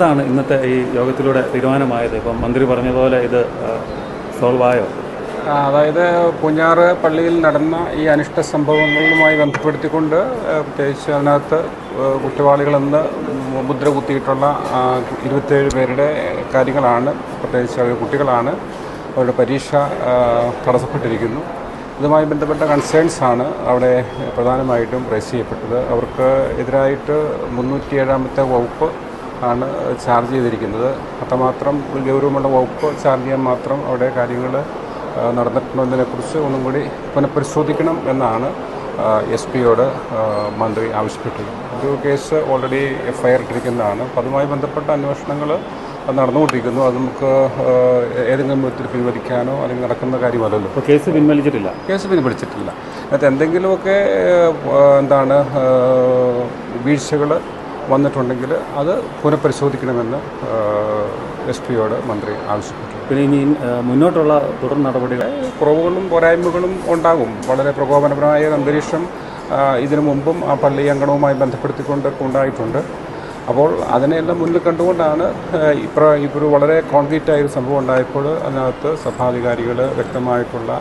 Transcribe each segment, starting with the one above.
എന്താണ് ഇന്നത്തെ ഈ യോഗത്തിലൂടെ തീരുമാനമായത്? ഇപ്പം മന്ത്രി പറഞ്ഞതുപോലെ ഇത് സോൾവ് ആയോ അതായത് പൂഞ്ഞാറ് പള്ളിയിൽ നടന്ന ഈ അനിഷ്ട സംഭവങ്ങളുമായി ബന്ധപ്പെടുത്തിക്കൊണ്ട് പ്രത്യേകിച്ച് അതിനകത്ത് കുറ്റവാളികളെന്ന് മുദ്ര കുത്തിയിട്ടുള്ള ഇരുപത്തേഴ് പേരുടെ കാര്യങ്ങളാണ് പ്രത്യേകിച്ച് അവർ കുട്ടികളാണ് അവരുടെ പരീക്ഷ തടസ്സപ്പെട്ടിരിക്കുന്നു. ഇതുമായി ബന്ധപ്പെട്ട കൺസേൺസ് ആണ് അവിടെ പ്രധാനമായിട്ടും റേസ് ചെയ്യപ്പെട്ടത്. അവർക്ക് എതിരായിട്ട് മുന്നൂറ്റി ഏഴാമത്തെ വകുപ്പ് ആണ് ചാർജ് ചെയ്തിരിക്കുന്നത്. അത്രമാത്രം ഗൗരവമുള്ള വകുപ്പ് ചാർജ് ചെയ്യാൻ മാത്രം അവിടെ കാര്യങ്ങൾ നടന്നിട്ടുണ്ടെന്നതിനെക്കുറിച്ച് ഒന്നും കൂടി പുനഃപരിശോധിക്കണം എന്നാണ് എസ് പിയോട് മന്ത്രി ആവശ്യപ്പെട്ടത്. ഒരു case already F I R ഇട്ടിരിക്കുന്നതാണ്. അപ്പോൾ അതുമായി ബന്ധപ്പെട്ട അന്വേഷണങ്ങൾ നടന്നുകൊണ്ടിരിക്കുന്നു. അത് നമുക്ക് ഏതെങ്കിലും വിധത്തിൽ പിൻവലിക്കാനോ അല്ലെങ്കിൽ നടക്കുന്ന കാര്യമല്ലല്ലോ. ഇപ്പോൾ കേസ് പിൻവലിച്ചിട്ടില്ല? കേസ് പിൻവലിച്ചിട്ടില്ല. അതിനകത്ത് എന്തെങ്കിലുമൊക്കെ എന്താണ് വീഴ്ചകൾ വന്നിട്ടുണ്ടെങ്കിൽ അത് പുനഃപരിശോധിക്കണമെന്ന് എസ് പിയോട് മന്ത്രി ആവശ്യപ്പെട്ടു. പിന്നെ ഇനി മുന്നോട്ടുള്ള തുടർ നടപടികൾ? കുറവുകളും പോരായ്മകളും ഉണ്ടാകും. വളരെ പ്രകോപനപരമായ അന്തരീക്ഷം ഇതിനു മുമ്പും ആ പള്ളി അങ്കണവുമായി ബന്ധപ്പെടുത്തിക്കൊണ്ട് ഉണ്ടായിട്ടുണ്ട്. അപ്പോൾ അതിനെല്ലാം മുന്നിൽ കണ്ടുകൊണ്ടാണ് ഇപ്ര ഇപ്പോൾ വളരെ കോൺക്രീറ്റ് ആയ ഒരു സംഭവം ഉണ്ടായപ്പോൾ അതിനകത്ത് സഭാധികാരികൾ വ്യക്തമായിട്ടുള്ള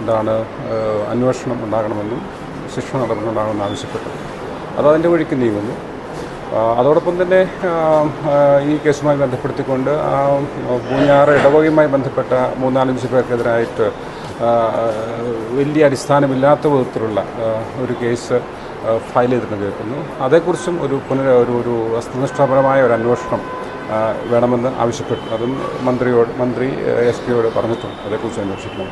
എന്താണ് അന്വേഷണം ഉണ്ടാകണമെന്നും ശിക്ഷ ഉണ്ടാകണമെന്നും ആവശ്യപ്പെട്ടു. അത് അതിന്റെ വഴിക്ക് നീങ്ങുന്നു. അതോടൊപ്പം തന്നെ ഈ കേസുമായി ബന്ധപ്പെടുത്തിക്കൊണ്ട് ആ പൂഞ്ഞാറ് ഇടവകയുമായി ബന്ധപ്പെട്ട മൂന്നാലഞ്ച് പേർക്കെതിരായിട്ട് വലിയ അടിസ്ഥാനമില്ലാത്ത വിധത്തിലുള്ള ഒരു കേസ് ഫയൽ ചെയ്തിട്ടുണ്ട് കേൾക്കുന്നു. അതേക്കുറിച്ചും ഒരു പുനര ഒരു ഒരു വസ്തുനിഷ്ഠാപരമായ ഒരു അന്വേഷണം വേണമെന്ന് ആവശ്യപ്പെട്ടു. അതും മന്ത്രിയോട് മന്ത്രി എസ് പിയോട് പറഞ്ഞിട്ടുണ്ട്. അതേക്കുറിച്ച് അന്വേഷിക്കണം.